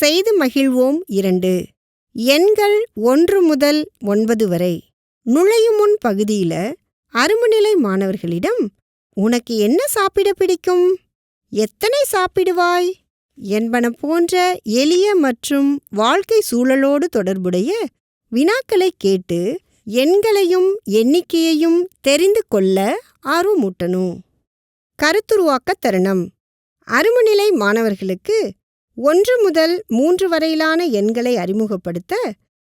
செய்து மகிழ்வோம் இரண்டு. எண்கள் ஒன்று முதல் ஒன்பது வரை. நுழையும் முன் பகுதியில அருமநிலை மாணவர்களிடம் உனக்கு என்ன சாப்பிட பிடிக்கும்? எத்தனை சாப்பிடுவாய்? என்பன போன்ற எளிய மற்றும் வாழ்க்கை சூழலோடு தொடர்புடைய வினாக்களை கேட்டு எண்களையும் எண்ணிக்கையையும் தெரிந்து கொள்ள ஆர்வமூட்டணும். கருத்துருவாக்க தருணம். அருமநிலை மாணவர்களுக்கு ஒன்று முதல் மூன்று வரையிலான எண்களை அறிமுகப்படுத்த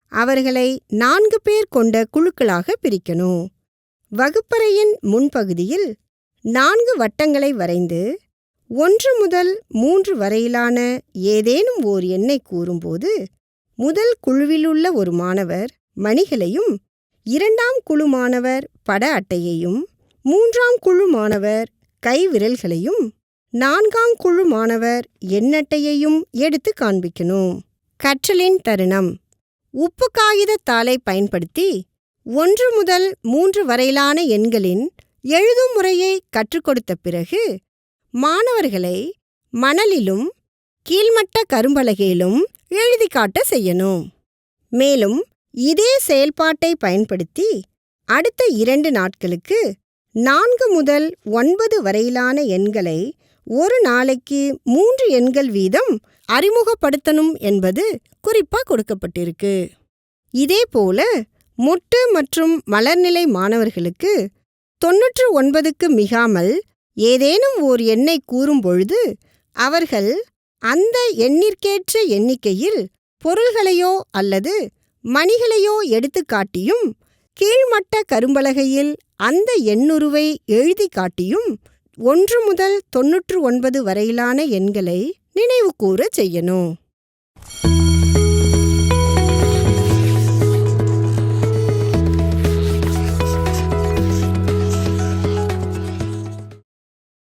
அவர்களை நான்கு பேர் கொண்ட குழுக்களாக பிரிக்கணும். வகுப்பறையின் முன்பகுதியில் நான்கு வட்டங்களை வரைந்து ஒன்று முதல் மூன்று வரையிலான ஏதேனும் ஓர் எண்ணை கூறும்போது முதல் குழுவிலுள்ள ஒரு மாணவர் மணிகளையும் இரண்டாம் குழு மாணவர் பட அட்டையையும் மூன்றாம் குழு மாணவர் கைவிரல்களையும் நான்காம் குழு மாணவர் எண்ணட்டையையும் எடுத்து காண்பிக்கணும். கற்றலின் தருணம். உப்பு காகித தாளை பயன்படுத்தி ஒன்று முதல் மூன்று வரையிலான எண்களின் எழுதும் முறையை கற்றுக் கொடுத்த பிறகு மாணவர்களை மணலிலும் கீழ்மட்ட கரும்பலகையிலும் எழுதி காட்ட செய்யணும். மேலும் இதே செயல்பாட்டை பயன்படுத்தி அடுத்த இரண்டு நாட்களுக்கு நான்கு முதல் ஒன்பது வரையிலான எண்களை ஒரு நாளைக்கு மூன்று எண்கள் வீதம் அறிமுகப்படுத்தணும் என்பது குறிப்பாக கொடுக்கப்பட்டிருக்கு. இதேபோல மொட்டு மற்றும் மலர்நிலை மாணவர்களுக்கு தொன்னூற்று ஒன்பதுக்கு மிகாமல் ஏதேனும் ஓர் எண்ணை கூறும்பொழுது அவர்கள் அந்த எண்ணிற்கேற்ற எண்ணிக்கையில் பொருள்களையோ அல்லது மணிகளையோ எடுத்துக் காட்டியும் கீழ்மட்ட கரும்பலகையில் அந்த எண்ணுருவை எழுதி காட்டியும் ஒன்று முதல் தொன்னூற்று ஒன்பது வரையிலான எண்களை நினைவுகூர செய்யணும்.